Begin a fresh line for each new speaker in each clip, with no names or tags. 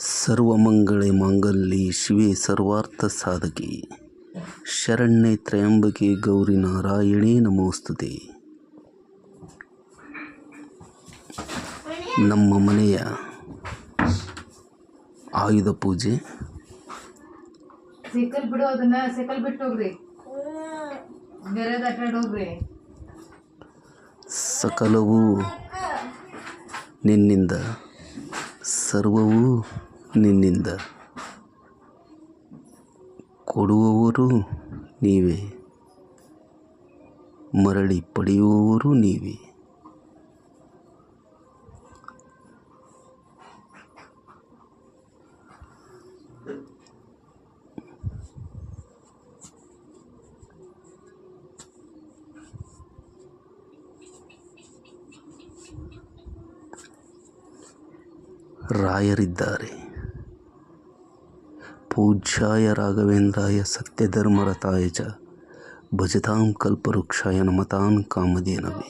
ಸರ್ವಮಂಗಳೆ ಮಾಂಗಲ್ಯ ಶಿವೆ ಸರ್ವಾರ್ಥ ಸಾಧಕಿ. ಶರಣ್ಯ ತ್ರಯಂಬಕೆ ಗೌರಿ ನಾರಾಯಣೇ ನಮೋಸ್ತುತೆ. ನಮ್ಮ ಮನೆಯ ಆಯುಧ ಪೂಜೆ.
ಸೈಕಲ್ ಬಿಡು ಅದನ್ನ ಸೈಕಲ್ ಬಿಟ್ಟು ಹೋಗ್ರಿ. ಬೇರೆ ಹೋಗ್ರಿ.
ಸಕಲವೂ ನಿನ್ನಿಂದ ಸರ್ವವೂ ನಿನ್ನಿಂದ ಕೊಡುವವರು ನೀವೇ. ಮರಳಿ ಪಡೆಯುವವರು ನೀವೇ. ರಾಯರಿದ್ದಾರೆ. ಪೂಜ್ಯಾಯ ರಾಘವೇಂದ್ರಾಯ ಸತ್ಯಧರ್ಮರತಾಯ ಚ ಭಜತಾಂ ಕಲ್ಪವೃಕ್ಷಾಯ ನಮತಾನ್ ಕಾಮಧೇನವೇ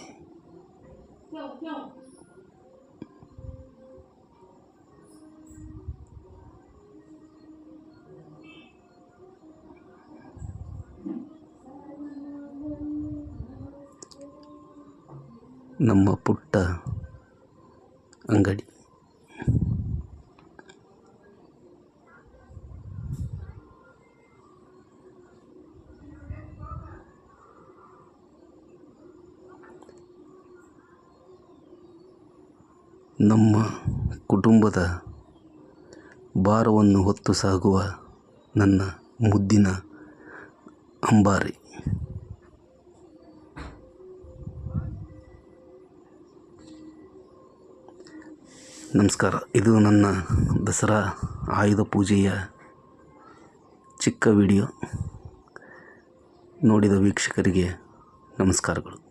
ನಮ್ಮ ಪುಟ್ಟ ಅಂಗಡಿ. ನಮ್ಮ ಕುಟುಂಬದ ಭಾರವನ್ನು ಹೊತ್ತು ಸಾಗುವ ನನ್ನ ಮುದ್ದಿನ ಅಂಬಾರಿ. ನಮಸ್ಕಾರ. ಇದು ನನ್ನ ದಸರಾ ಆಯುಧ ಪೂಜೆಯ ಚಿಕ್ಕ ವಿಡಿಯೋ. ನೋಡಿದ ವೀಕ್ಷಕರಿಗೆ ನಮಸ್ಕಾರಗಳು.